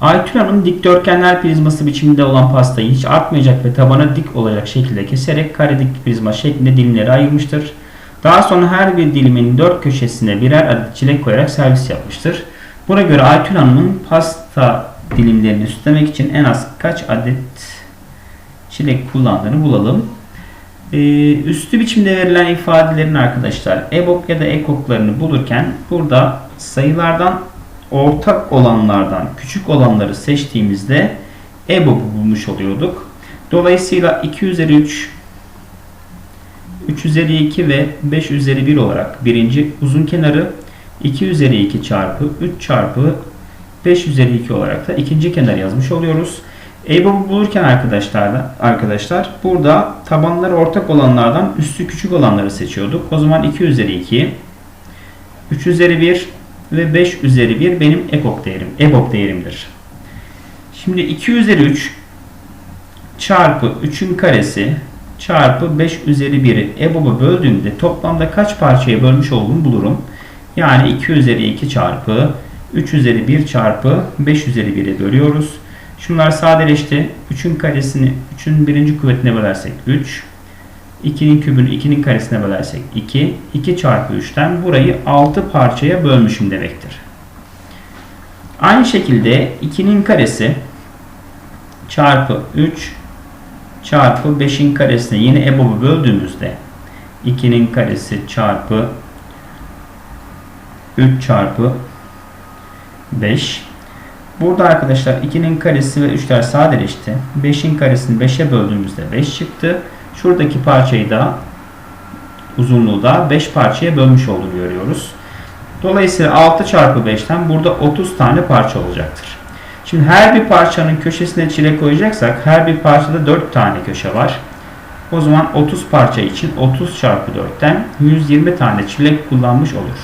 Aytül Hanım dikdörtgenler prizması biçiminde olan pastayı hiç artmayacak ve tabana dik olacak şekilde keserek kare dik prizma şeklinde dilimlere ayırmıştır. Daha sonra her bir dilimin dört köşesine birer adet çilek koyarak servis yapmıştır. Buna göre Aytül Hanım'ın pasta dilimlerini süslemek için en az kaç adet çilek kullandığını bulalım. Ee, üstü biçimde verilen ifadelerin arkadaşlar EBOB ya da EKOK'larını bulurken burada sayılardan ortak olanlardan küçük olanları seçtiğimizde EBOB'u bulmuş oluyorduk. Dolayısıyla 2 üzeri 3 3 üzeri 2 ve 5 üzeri 1 olarak birinci uzun kenarı 2 üzeri 2 çarpı 3 çarpı 5 üzeri 2 olarak da ikinci kenar yazmış oluyoruz. EBOB'u bulurken arkadaşlar da, arkadaşlar burada tabanları ortak olanlardan üstü küçük olanları seçiyorduk. O zaman 2 üzeri 2 3 üzeri 1 ve 5 üzeri 1 benim EBOB değerim, EBOB değerimdir. Şimdi 2 üzeri 3 çarpı 3'ün karesi çarpı 5 üzeri 1'i EBOB'a böldüğümde toplamda kaç parçaya bölmüş olduğumu bulurum. Yani 2 üzeri 2 çarpı 3 üzeri 1 çarpı 5 üzeri 1'e bölüyoruz. Şunlar sadeleşti. 3'ün karesini 3'ün birinci kuvvetine bölersek 3. 2'nin kübünü 2'nin karesine bölersek 2. 2 çarpı 3'ten burayı 6 parçaya bölmüşüm demektir. Aynı şekilde 2'nin karesi çarpı 3 çarpı 5'in karesine yine EBOB'u böldüğümüzde 2'nin karesi çarpı 3 çarpı 5 Burada arkadaşlar 2'nin karesi ve 3'ler sadeleşti. 5'in karesini 5'e böldüğümüzde 5 çıktı. Şuradaki parçayı da uzunluğu da 5 parçaya bölmüş olduğunu görüyoruz. Dolayısıyla 6 çarpı 5'ten burada 30 tane parça olacaktır. Şimdi her bir parçanın köşesine çilek koyacaksak her bir parçada 4 tane köşe var. O zaman 30 parça için 30 çarpı 4'ten 120 tane çilek kullanmış olur.